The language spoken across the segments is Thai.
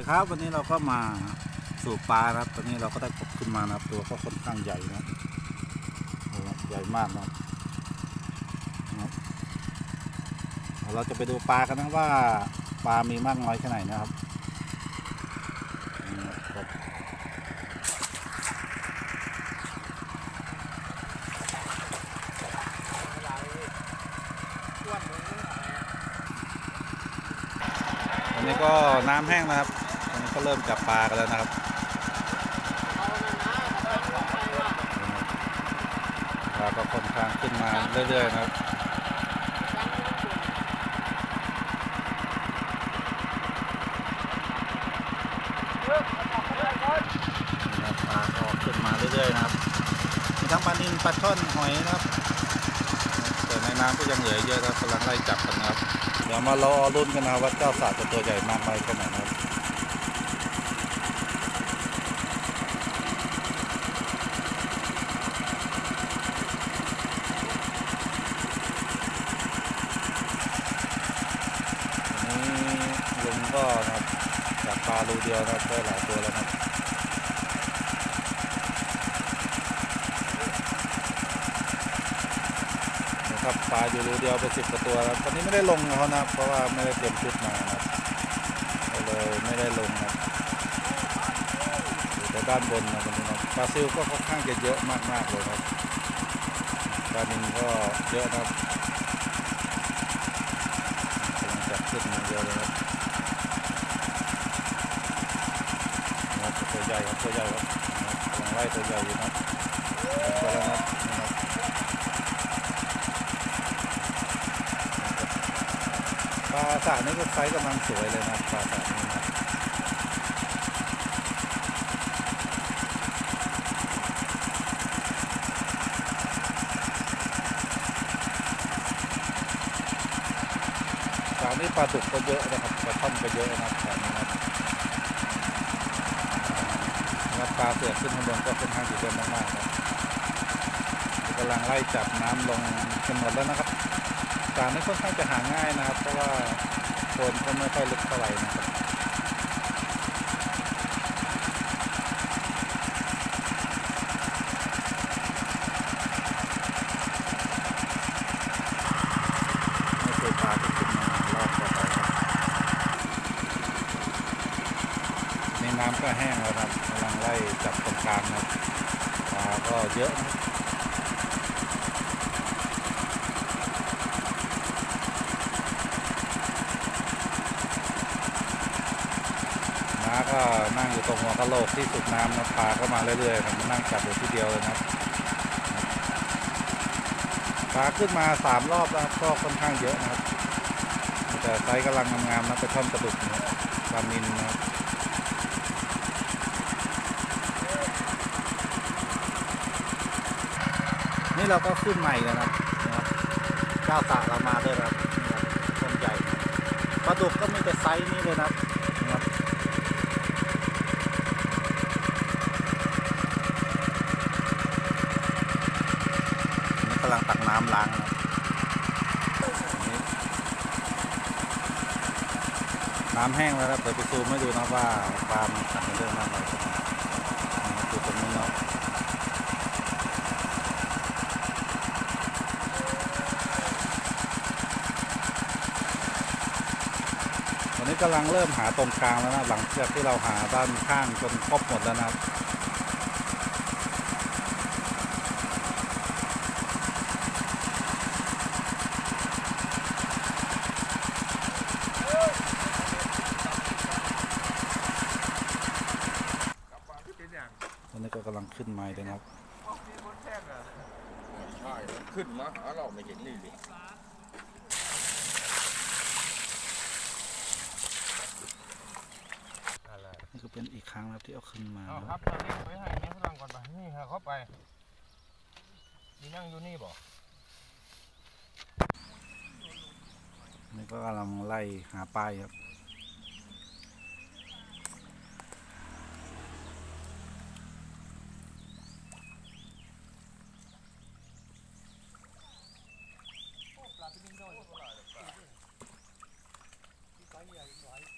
ดีครับวันนี้เราก็มาสู่ปลาครับตอนนี้เราก็ได้กบขึ้นมานะครับตัวก็ค่อนข้างใหญ่นะใหญ่มากนะครับเราจะไปดูปลากันนะว่าปลามีมากน้อยแค่ไหนนะครับนี่นะครับอันนี้ก็น้ำแห้งนะครับ ก็เริ่มจับปลากันแล้วนะครับปลาก็ค่อนข้างขึ้นมาเรื่อยๆนะครับปลาก็ขึ้นมาเรื่อยๆนะครับมีทั้งปลานิลปลาช่อนหอยนะครับแต่ในน้ำก็ยังเหลือเยอะครับกำลังไล่จับกันนะครับเดี๋ยวมารอรุ่นกันนะว่าเจ้าสาจะตัวใหญ่มากน้อยแค่ไหนนะครับ อันนี้ ก็นะครับจับปลารูเดียวนะครับได้หลายตัวแล้วนะครับนะครับปลาอยู่รูเดียวไปสิบกว่าตัวแล้วตอนนี้ไม่ได้ลงเขานะครับเพราะว่าไม่ได้เตรียมชุดมาครับก็เลยไม่ได้ลงนะครับอยู่แต่ด้านบนนะตรงนี้นะครับปลาซิลก็ค่อนข้างจะเยอะมากๆเลยครับปลานินก็เยอะนะครับ กำลังจับขึ้นมาเยอะเลยครับนะครับ ตัวใหญ่ครับกำลังไล่ตัวใหญ่อยู่นะไปแล้วนะปลาสานี่ก็ไซส์กำลังสวยเลยนะปลาสานี่นะปลานี่ปลาดุกก็เยอะนะครับปลาท่อนก็เยอะนะครับ ปลาเสือกขึ้นข้างบนก็ค่อนข้างจะเยอะมากๆครับกำลังไล่จับน้ำลงกันหมดแล้วนะครับปลานี่ค่อนข้างจะหาง่ายนะครับ เพราะว่าโคนก็ไม่ค่อยลึกเท่าไหร่นะครับไม่เคยปลาที่ขึ้นมารอบต่อไปครับในน้ำก็แห้งแล้วครับกำลังไล่างนะปลาก็เยอะนะน้าก็นั่งอยู่ตรงหัวกะโหลกที่สุดน้ำนะปลาก็มาเรื่อยๆครับนั่งจับอยู่ที่เดียวเลยนะปลาขึ้นมาสามรอบแล้วก็ค่อนข้างเยอะนะครับแต่ไซส์กำลังงามๆนะไปท่อนกระดุกนะปลานินนะครับ นี่เราก็ขึ้นใหม่เลยนะนะครับเจ้าวตาเรามาด้วยครับนะครับต้นใหญ่ปลาดุกก็มีแต่ไซส์นี้เลยนะครับนะครับกำลังตักน้ำล้างนะน้ำแห้งแล้วครับเดี๋ยวไปซูมให้ดูนะว่าปลามันตักเยอะมากเลยนะครับดูตรงนี้เนาะตอ นนี้กำลังเริ่มหาตรงกลางแล้วนะหลังจากที่เราหาด้านข้างจนครบหมดแล้วนะตอนนี้ก็กำลังขึ้นไม้เลยนะครับขึ้นมาหาเราไม่เห็นนี่เลย นี่ก็เป็ นอีกครั้งนะครับที่เอาขึ้นมาเอานะคครัรับบตอนนี้ไปให้แม่ฝรั่งก่อนไปนี่ฮะเข้าไปนี่นั่งอยู่นี่บ่นี่ก็กำลังไล่หาป้ายครับ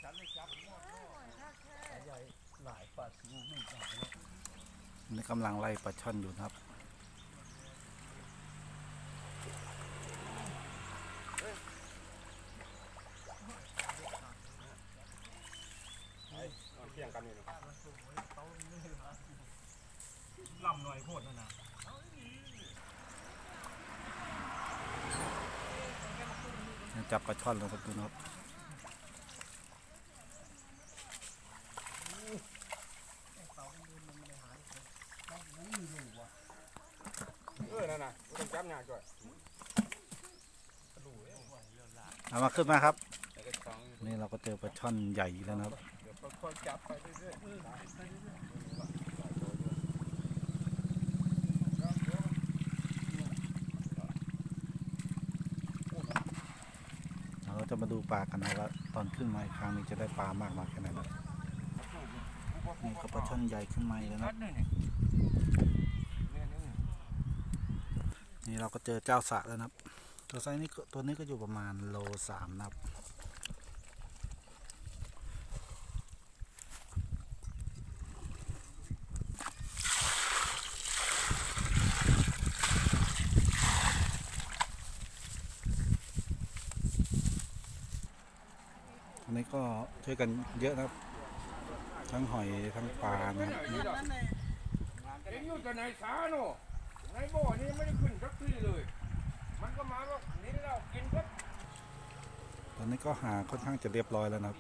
ฉันเลยจับ นี่กำลังไล่ปลาช่อนอยู่นะครับเที่ยงกันนี่นะลำหน่อยโคตรนั่นนะจับปลาช่อนแล้วครับดูนะครับ เออ นั่นน่ะต้องจับยากด้วยเอามาขึ้นมาครับ นี่เราก็เจอปลาช่อนใหญ่แล้วนะครับเราจะมาดูปลากันนะว่าตอนขึ้นมาอีกครั้งนี้จะได้ปลามากน้อยแค่ไหนนะนี่ก็ปลาช่อนใหญ่ขึ้นมาแล้วนะ นี่เราก็เจอเจ้าสระแล้วนะครับ ตัวไซส์นี้ตัวนี้ก็อยู่ประมาณโลสามนะครับอันนี้ก็ช่วยกันเยอะนะครับ ทั้งหอยทั้งปลานะครับเอ็งอยู่แต่ ในบ่อนี่ไม่ได้ขึ้นสักทีเลย มันก็มาว่านี่เรากินครับตอนนี้ก็หาค่อนข้างจะเรียบร้อยแล้วนะครับ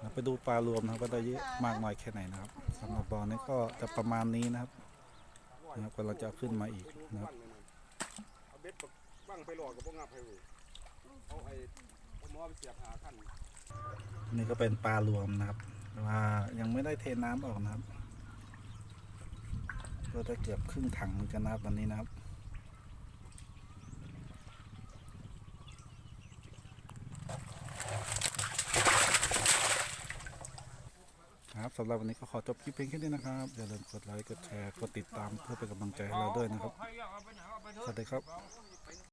เราไปดูปลารวมนะครับว่าได้เยอะมากน้อยแค่ไหนนะครับสำหรับบ่อนี้ก็จะประมาณนี้นะครับนะครับกำลังจะขึ้นมาอีกนะครับเอาเบ็ดบังไปหลอกกับพวกงับให้เว้ยเอาไอ้หมอไปเสียบหาขั้นนนี่ก็เป็นปลารวมนะครับแต่ว่ายังไม่ได้เทน้ำออกนะครับ ก็จะเกือบครึ่งถังเหมือนกันนะครับวันนี้นะครับครับสำหรับวันนี้ก็ขอจบคลิปเพียงแค่นี้นะครับ อย่าลืมกดไลค์ กดแชร์ กดติดตามเพื่อเป็นกำลังใจให้เราด้วยนะครับ สวัสดีครับ